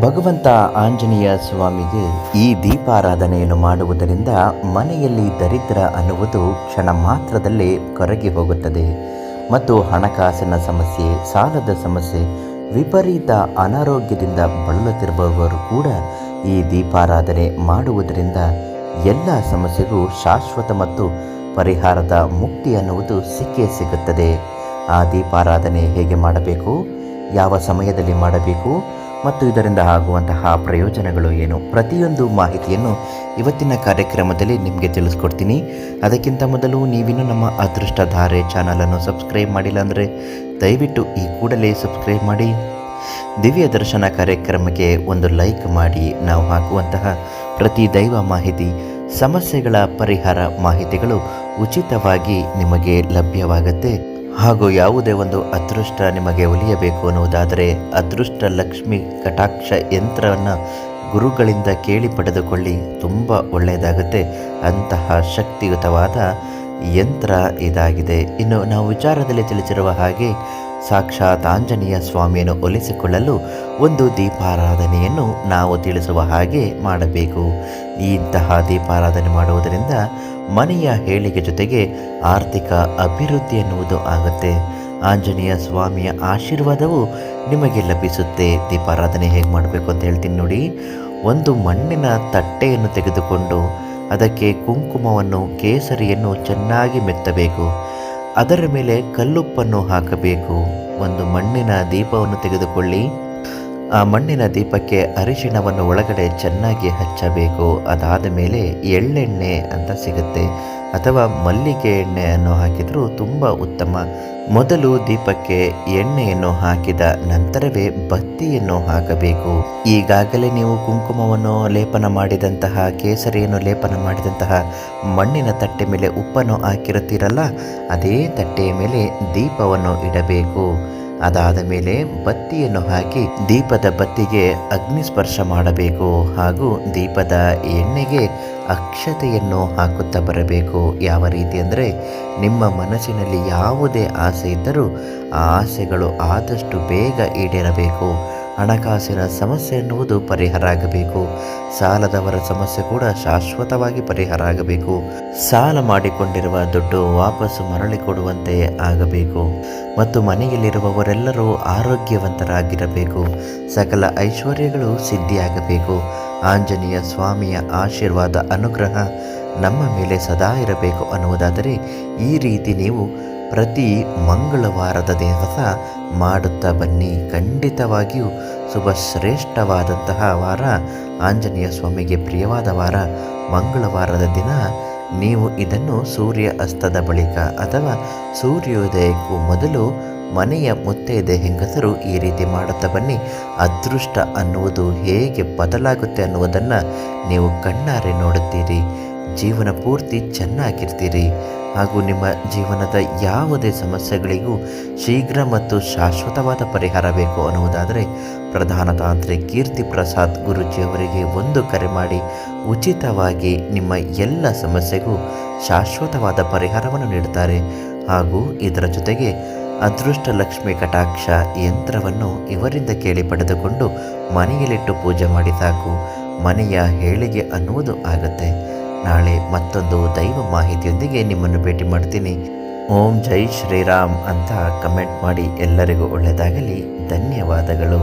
ಭಗವಂತ ಆಂಜನೇಯ ಸ್ವಾಮಿಗೆ ಈ ದೀಪಾರಾಧನೆಯನ್ನು ಮಾಡುವುದರಿಂದ ಮನೆಯಲ್ಲಿ ದರಿದ್ರ ಅನ್ನುವುದು ಕ್ಷಣ ಮಾತ್ರದಲ್ಲೇ ಕರಗಿ ಹೋಗುತ್ತದೆ. ಮತ್ತು ಹಣಕಾಸಿನ ಸಮಸ್ಯೆ, ಸಾಲದ ಸಮಸ್ಯೆ, ವಿಪರೀತ ಅನಾರೋಗ್ಯದಿಂದ ಬಳಲುತ್ತಿರುವವರು ಕೂಡ ಈ ದೀಪಾರಾಧನೆ ಮಾಡುವುದರಿಂದ ಎಲ್ಲ ಸಮಸ್ಯೆಗೂ ಶಾಶ್ವತ ಮತ್ತು ಪರಿಹಾರದ ಮುಕ್ತಿ ಅನ್ನುವುದು ಸಿಕ್ಕೇ ಸಿಗುತ್ತದೆ. ಆ ದೀಪಾರಾಧನೆ ಹೇಗೆ ಮಾಡಬೇಕು? ಯಾವ ಸಮಯದಲ್ಲಿ ಮಾಡಬೇಕು? ಮತ್ತು ಇದರಿಂದ ಆಗುವಂತಹ ಪ್ರಯೋಜನಗಳು ಏನು? ಪ್ರತಿಯೊಂದು ಮಾಹಿತಿಯನ್ನು ಇವತ್ತಿನ ಕಾರ್ಯಕ್ರಮದಲ್ಲಿ ನಿಮಗೆ ತಿಳಿಸ್ಕೊಡ್ತೀನಿ. ಅದಕ್ಕಿಂತ ಮೊದಲು ನೀವಿನ್ನೂ ನಮ್ಮ ಅದೃಷ್ಟಧಾರೆ ಚಾನಲನ್ನು ಸಬ್ಸ್ಕ್ರೈಬ್ ಮಾಡಿಲ್ಲ ಅಂದರೆ ದಯವಿಟ್ಟು ಈ ಕೂಡಲೇ ಸಬ್ಸ್ಕ್ರೈಬ್ ಮಾಡಿ. ದಿವ್ಯ ದರ್ಶನ ಕಾರ್ಯಕ್ರಮಕ್ಕೆ ಒಂದು ಲೈಕ್ ಮಾಡಿ. ನಾವು ಹಾಕುವಂತಹ ಪ್ರತಿ ದೈವ ಮಾಹಿತಿ, ಸಮಸ್ಯೆಗಳ ಪರಿಹಾರ ಮಾಹಿತಿಗಳು ಉಚಿತವಾಗಿ ನಿಮಗೆ ಲಭ್ಯವಾಗುತ್ತೆ. ಹಾಗೂ ಯಾವುದೇ ಒಂದು ಅದೃಷ್ಟ ನಿಮಗೆ ಒಲಿಯಬೇಕು ಅನ್ನುವುದಾದರೆ ಅದೃಷ್ಟ ಲಕ್ಷ್ಮಿ ಕಟಾಕ್ಷ ಯಂತ್ರವನ್ನು ಗುರುಗಳಿಂದ ಕೇಳಿ ಪಡೆದುಕೊಳ್ಳಿ. ತುಂಬ ಒಳ್ಳೆಯದಾಗುತ್ತೆ. ಅಂತಹ ಶಕ್ತಿಯುತವಾದ ಯಂತ್ರ ಇದಾಗಿದೆ. ಇನ್ನು ನಾವು ವಿಚಾರದಲ್ಲಿ ತಿಳಿಸಿರುವ ಹಾಗೆ ಸಾಕ್ಷಾತ್ ಆಂಜನೇಯ ಸ್ವಾಮಿಯನ್ನು ಒಲಿಸಿಕೊಳ್ಳಲು ಒಂದು ದೀಪಾರಾಧನೆಯನ್ನು ನಾವು ತಿಳಿಸುವ ಹಾಗೆ ಮಾಡಬೇಕು. ಇಂತಹ ದೀಪಾರಾಧನೆ ಮಾಡುವುದರಿಂದ ಮನೆಯ ಹೇಳಿಕೆ ಜೊತೆಗೆ ಆರ್ಥಿಕ ಅಭಿವೃದ್ಧಿ ಎನ್ನುವುದು ಆಗುತ್ತೆ. ಆಂಜನೇಯ ಸ್ವಾಮಿಯ ಆಶೀರ್ವಾದವು ನಿಮಗೆ ಲಭಿಸುತ್ತೆ. ದೀಪಾರಾಧನೆ ಹೇಗೆ ಮಾಡಬೇಕು ಅಂತ ಹೇಳ್ತೀನಿ ನೋಡಿ. ಒಂದು ಮಣ್ಣಿನ ತಟ್ಟೆಯನ್ನು ತೆಗೆದುಕೊಂಡು ಅದಕ್ಕೆ ಕುಂಕುಮವನ್ನು, ಕೇಸರಿಯನ್ನು ಚೆನ್ನಾಗಿ ಮೆತ್ತಬೇಕು. ಅದರ ಮೇಲೆ ಕಲ್ಲುಪ್ಪನ್ನು ಹಾಕಬೇಕು. ಒಂದು ಮಣ್ಣಿನ ದೀಪವನ್ನು ತೆಗೆದುಕೊಳ್ಳಿ. ಆ ಮಣ್ಣಿನ ದೀಪಕ್ಕೆ ಅರಿಶಿಣವನ್ನು ಒಳಗಡೆ ಚೆನ್ನಾಗಿ ಹಚ್ಚಬೇಕು. ಅದಾದ ಮೇಲೆ ಎಳ್ಳೆಣ್ಣೆ ಅಂತ ಸಿಗುತ್ತೆ. ಅಥವಾ ಮಲ್ಲಿಗೆ ಎಣ್ಣೆಯನ್ನು ಹಾಕಿದರೂ ತುಂಬ ಉತ್ತಮ. ಮೊದಲು ದೀಪಕ್ಕೆ ಎಣ್ಣೆಯನ್ನು ಹಾಕಿದ ನಂತರವೇ ಬತ್ತಿಯನ್ನು ಹಾಕಬೇಕು. ಈಗಾಗಲೇ ನೀವು ಕುಂಕುಮವನ್ನು ಲೇಪನ ಮಾಡಿದಂತಹ, ಕೇಸರಿಯನ್ನು ಲೇಪನ ಮಾಡಿದಂತಹ ಮಣ್ಣಿನ ತಟ್ಟೆ ಮೇಲೆ ಉಪ್ಪನ್ನು ಹಾಕಿರುತ್ತೀರಲ್ಲ, ಅದೇ ತಟ್ಟೆಯ ಮೇಲೆ ದೀಪವನ್ನು ಇಡಬೇಕು. ಅದಾದ ಮೇಲೆ ಬತ್ತಿಯನ್ನು ಹಾಕಿ ದೀಪದ ಬತ್ತಿಗೆ ಅಗ್ನಿ ಸ್ಪರ್ಶ ಮಾಡಬೇಕು ಹಾಗೂ ದೀಪದ ಎಣ್ಣೆಗೆ ಅಕ್ಷತೆಯನ್ನು ಹಾಕುತ್ತಾ ಬರಬೇಕು. ಯಾವ ರೀತಿ ಅಂದರೆ, ನಿಮ್ಮ ಮನಸ್ಸಿನಲ್ಲಿ ಯಾವುದೇ ಆಸೆ ಇದ್ದರೂ ಆ ಆಸೆಗಳು ಆದಷ್ಟು ಬೇಗ ಈಡೇರಬೇಕು. ಹಣಕಾಸಿನ ಸಮಸ್ಯೆ ಎನ್ನುವುದು ಪರಿಹಾರ ಆಗಬೇಕು. ಸಾಲದವರ ಸಮಸ್ಯೆ ಕೂಡ ಶಾಶ್ವತವಾಗಿ ಪರಿಹಾರ ಆಗಬೇಕು. ಸಾಲ ಮಾಡಿಕೊಂಡಿರುವ ದುಡ್ಡು ವಾಪಸ್ಸು ಮರಳಿ ಕೊಡುವಂತೆ ಆಗಬೇಕು. ಮತ್ತು ಮನೆಯಲ್ಲಿರುವವರೆಲ್ಲರೂ ಆರೋಗ್ಯವಂತರಾಗಿರಬೇಕು. ಸಕಲ ಐಶ್ವರ್ಯಗಳು ಸಿದ್ಧಿಯಾಗಬೇಕು. ಆಂಜನೇಯ ಸ್ವಾಮಿಯ ಆಶೀರ್ವಾದ, ಅನುಗ್ರಹ ನಮ್ಮ ಮೇಲೆ ಸದಾ ಇರಬೇಕು ಅನ್ನುವುದಾದರೆ ಈ ರೀತಿ ನೀವು ಪ್ರತಿ ಮಂಗಳವಾರದ ದಿವಸ ಮಾಡುತ್ತಾ ಬನ್ನಿ. ಖಂಡಿತವಾಗಿಯೂ ಶುಭ ಶ್ರೇಷ್ಠವಾದಂತಹ ವಾರ, ಆಂಜನೇಯ ಸ್ವಾಮಿಗೆ ಪ್ರಿಯವಾದ ವಾರ, ಮಂಗಳವಾರದ ದಿನ. ನೀವು ಇದನ್ನು ಸೂರ್ಯ ಅಸ್ತದ ಬಳಿಕ ಅಥವಾ ಸೂರ್ಯೋದಯಕ್ಕೂ ಮೊದಲು ಮನೆಯ ಮುತ್ತೈದೆ ಹೆಂಗಸರು ಈ ರೀತಿ ಮಾಡುತ್ತಾ ಬನ್ನಿ. ಅದೃಷ್ಟ ಅನ್ನುವುದು ಹೇಗೆ ಬದಲಾಗುತ್ತೆ ಅನ್ನುವುದನ್ನು ನೀವು ಕಣ್ಣಾರೆ ನೋಡುತ್ತೀರಿ. ಜೀವನ ಪೂರ್ತಿ ಚೆನ್ನಾಗಿರ್ತೀರಿ. ಹಾಗೂ ನಿಮ್ಮ ಜೀವನದ ಯಾವುದೇ ಸಮಸ್ಯೆಗಳಿಗೂ ಶೀಘ್ರ ಮತ್ತು ಶಾಶ್ವತವಾದ ಪರಿಹಾರ ಬೇಕು ಅನ್ನುವುದಾದರೆ ಪ್ರಧಾನ ತಾಂತ್ರಿ ಕೀರ್ತಿ ಪ್ರಸಾದ್ ಗುರುಜಿಯವರಿಗೆ ಒಂದು ಕರೆ ಮಾಡಿ, ಉಚಿತವಾಗಿ ನಿಮ್ಮ ಎಲ್ಲ ಸಮಸ್ಯೆಗೂ ಶಾಶ್ವತವಾದ ಪರಿಹಾರವನ್ನು ನೀಡುತ್ತಾರೆ. ಹಾಗೂ ಇದರ ಜೊತೆಗೆ ಅದೃಷ್ಟ ಲಕ್ಷ್ಮಿ ಕಟಾಕ್ಷ ಯಂತ್ರವನ್ನು ಇವರಿಂದ ಕೇಳಿ ಪಡೆದುಕೊಂಡು ಮನೆಯಲ್ಲಿಟ್ಟು ಪೂಜೆ ಮಾಡಿ ಸಾಕು. ಮನೆಯ ಹೇಳಿಗೆ ಅನ್ನುವುದು ಆಗುತ್ತೆ. ನಾಳೆ ಮತ್ತೊಂದು ದೈವ ಮಾಹಿತಿಯೊಂದಿಗೆ ನಿಮ್ಮನ್ನು ಭೇಟಿ ಮಾಡ್ತೀನಿ. ಓಂ ಜೈ ಶ್ರೀರಾಮ್ ಅಂತ ಕಮೆಂಟ್ ಮಾಡಿ ಎಲ್ಲರಿಗೂ ಒಳ್ಳೆಯದಾಗಲಿ ಧನ್ಯವಾದಗಳು.